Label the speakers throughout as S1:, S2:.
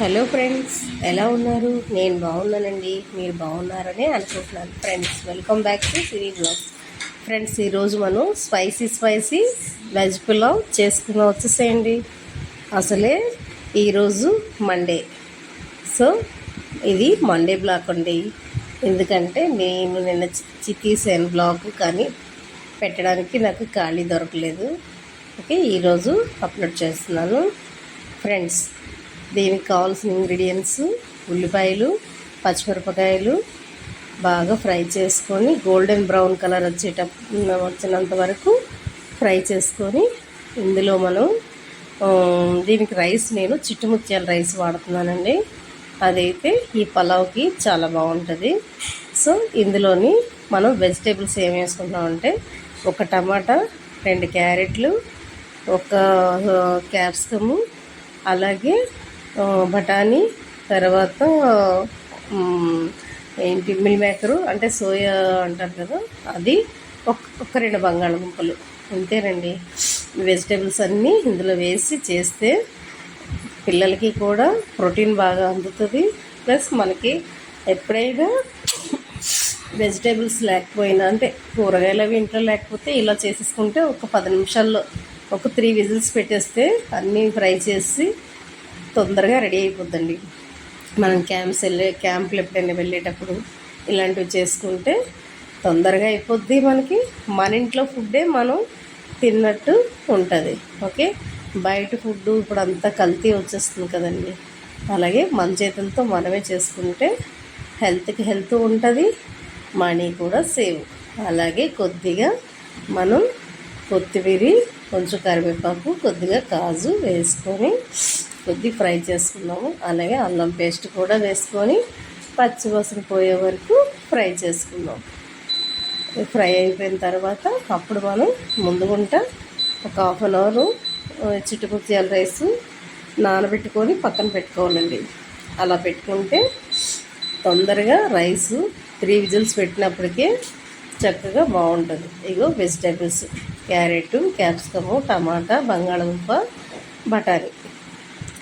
S1: hello friends ఎలా ఉన్నారు నేను బాగున్నానండి మీరు బాగున్నారని అనుకుంటున్నాను friends welcome back to Siri blogs friends ఈరోజు మనం స్పైసీ స్పైసీ వెజ్ పులావ్ చేసుకున్న వచ్చేసేయండి అసలే ఈరోజు మండే సో ఇది మండే బ్లాక్ అండి ఎందుకంటే నేను నిన్న తీసాను బ్లాగ్ కానీ పెట్టడానికి నాకు ఖాళీ దొరకలేదు ఓకే ఈరోజు అప్లోడ్ చేస్తున్నాను ఫ్రెండ్స్ దీనికి కావాల్సిన ఇంగ్రీడియంట్స్ ఉల్లిపాయలు పచ్చిమిరపకాయలు బాగా ఫ్రై చేసుకొని గోల్డెన్ బ్రౌన్ కలర్ వచ్చేట వచ్చినంత వరకు ఫ్రై చేసుకొని ఇందులో మనం దీనికి రైస్ నేను చిట్టుముత్యాల రైస్ వాడుతున్నానండి అదైతే ఈ పలావ్కి చాలా బాగుంటుంది సో ఇందులోని మనం వెజిటేబుల్స్ ఏం వేసుకుంటామంటే ఒక టమాటా రెండు క్యారెట్లు ఒక క్యాప్సికము అలాగే బఠానీ తర్వాత ఏంటి మిల్ మేకరు అంటే సోయా అంటారు కదా అది ఒక్క రెండు బంగాళదుంపలు అంతేనండి వెజిటేబుల్స్ అన్నీ ఇందులో వేసి చేస్తే పిల్లలకి కూడా ప్రోటీన్ బాగా అందుతుంది ప్లస్ మనకి ఎప్పుడైనా వెజిటేబుల్స్ లేకపోయినా అంటే కూరగాయలు అవి ఇంట్లో లేకపోతే ఇలా చేసేసుకుంటే ఒక పది నిమిషాల్లో ఒక త్రీ విజిల్స్ పెట్టేస్తే అన్నీ ఫ్రై చేసి తొందరగా రెడీ అయిపోద్దండి మనం క్యాంప్స్ వెళ్ళే క్యాంపులు ఎప్పుడైనా వెళ్ళేటప్పుడు ఇలాంటివి చేసుకుంటే తొందరగా అయిపోద్ది మనకి మన ఇంట్లో ఫుడ్డే మనం తిన్నట్టు ఉంటుంది ఓకే బయట ఫుడ్డు ఇప్పుడు అంతా కల్తీ వచ్చేస్తుంది కదండి అలాగే మన చేతులతో మనమే చేసుకుంటే హెల్త్కి హెల్త్ ఉంటుంది మనీ కూడా సేవ్ అలాగే కొద్దిగా మనం కొత్తిమీరి కొంచెం కరివేపాకు కొద్దిగా కాజు వేసుకొని కొద్ది ఫ్రై చేసుకున్నాము అలాగే అల్లం పేస్ట్ కూడా వేసుకొని పచ్చివాసన పోయే వరకు ఫ్రై చేసుకున్నాం ఫ్రై అయిపోయిన తర్వాత అప్పుడు మనం ముందుగుంట ఒక హాఫ్ అన్ అవర్ చిట్టుకుర్తియాల రైస్ నానబెట్టుకొని పక్కన పెట్టుకోవాలండి అలా పెట్టుకుంటే తొందరగా రైస్ త్రీ విజిల్స్ పెట్టినప్పటికే చక్కగా బాగుంటుంది ఇగో వెజిటేబుల్స్ క్యారెట్ క్యాప్సికము టమాటా బంగాళదుంప బఠానీ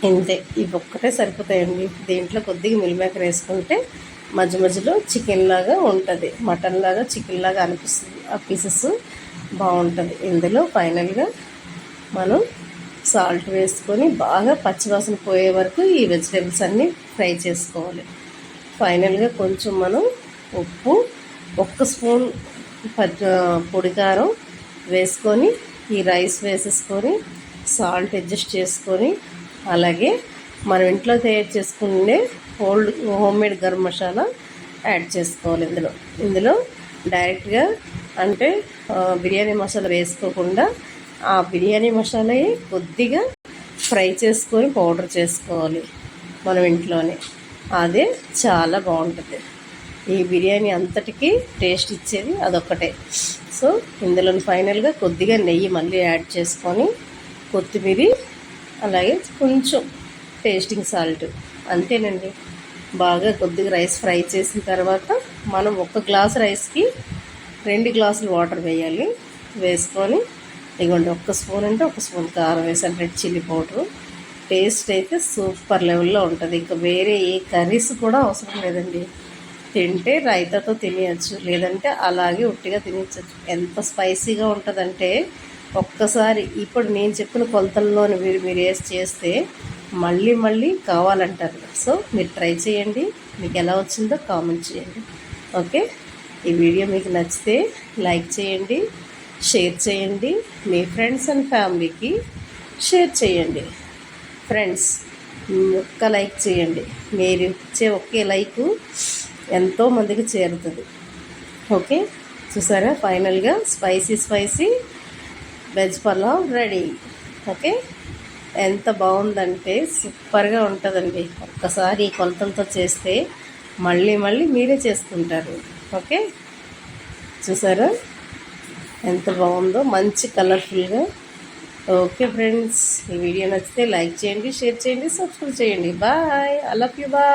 S1: ఇంతే ఇవి ఒక్కటే సరిపోతాయండి దీంట్లో కొద్దిగా మిల్మేకర్ వేసుకుంటే మధ్య మధ్యలో చికెన్ లాగా ఉంటుంది మటన్ లాగా చికెన్ లాగా అనిపిస్తుంది ఆ పీసెస్ బాగుంటుంది ఇందులో ఫైనల్గా మనం సాల్ట్ వేసుకొని బాగా పచ్చివాసన పోయే వరకు ఈ వెజిటేబుల్స్ అన్నీ ఫ్రై చేసుకోవాలి ఫైనల్గా కొంచెం మనం ఉప్పు ఒక్క స్పూన్ పొడికారం వేసుకొని ఈ రైస్ వేసేసుకొని సాల్ట్ అడ్జస్ట్ చేసుకొని అలాగే మనం ఇంట్లో తయారు చేసుకునే old homemade garam masala add చేసుకోవాలి ఇందులో ఇందులో డైరెక్ట్గా అంటే బిర్యానీ మసాలా వేసుకోకుండా ఆ బిర్యానీ మసాలా కొద్దిగా ఫ్రై చేసుకొని పౌడర్ చేసుకోవాలి మనం ఇంట్లోనే అదే చాలా బాగుంటుంది ఈ బిర్యానీ అంతటికి టేస్ట్ ఇచ్చేది అదొక్కటే సో ఇందులో ఫైనల్గా కొద్దిగా నెయ్యి మళ్ళీ యాడ్ చేసుకొని కొత్తిమీరి అలాగే కొంచెం టేస్టింగ్ సాల్ట్ అంతేనండి బాగా కొద్దిగా రైస్ ఫ్రై చేసిన తర్వాత మనం ఒక్క గ్లాస్ రైస్కి రెండు గ్లాసులు వాటర్ వేయాలి వేసుకొని ఇదిగోండి ఒక్క స్పూన్ అంటే ఒక స్పూన్ కారం వేసాను రెడ్ చిల్లీ పౌడరు టేస్ట్ అయితే సూపర్ లెవెల్లో ఉంటుంది ఇంకా వేరే ఏ కర్రీస్ కూడా అవసరం లేదండి తింటే రైతాతో తినేయచ్చు లేదంటే అలాగే ఉట్టిగా తినేయచ్చు ఎంత స్పైసీగా ఉంటుందంటే ఒక్కసారి ఇప్పుడు నేను చెప్పిన కొలతల్లోని మీరు మీరు వేసి చేస్తే మళ్ళీ మళ్ళీ కావాలంటారు సో మీరు ట్రై చేయండి మీకు ఎలా వచ్చిందో కామెంట్ చేయండి ఓకే ఈ వీడియో మీకు నచ్చితే లైక్ చేయండి షేర్ చేయండి మీ ఫ్రెండ్స్ అండ్ ఫ్యామిలీకి షేర్ చేయండి ఫ్రెండ్స్ ఒక్క లైక్ చేయండి మీరు ఇచ్చే ఒకే లైక్ ఎంతోమందికి చేరుతుంది ఓకే చూసారా ఫైనల్గా spicy spicy veg pulao ready okay ఎంత బాగుందంటే సూపర్గా ఉంటుందండి ఒక్కసారి ఈ కొలతలతో చేస్తే మళ్ళీ మళ్ళీ మీరే చేసుకుంటారు ఓకే చూసారా ఎంత బాగుందో మంచి కలర్ఫుల్గా ఓకే ఫ్రెండ్స్ ఈ వీడియో నచ్చితే లైక్ చేయండి షేర్ చేయండి సబ్స్క్రైబ్ చేయండి bye I love you bye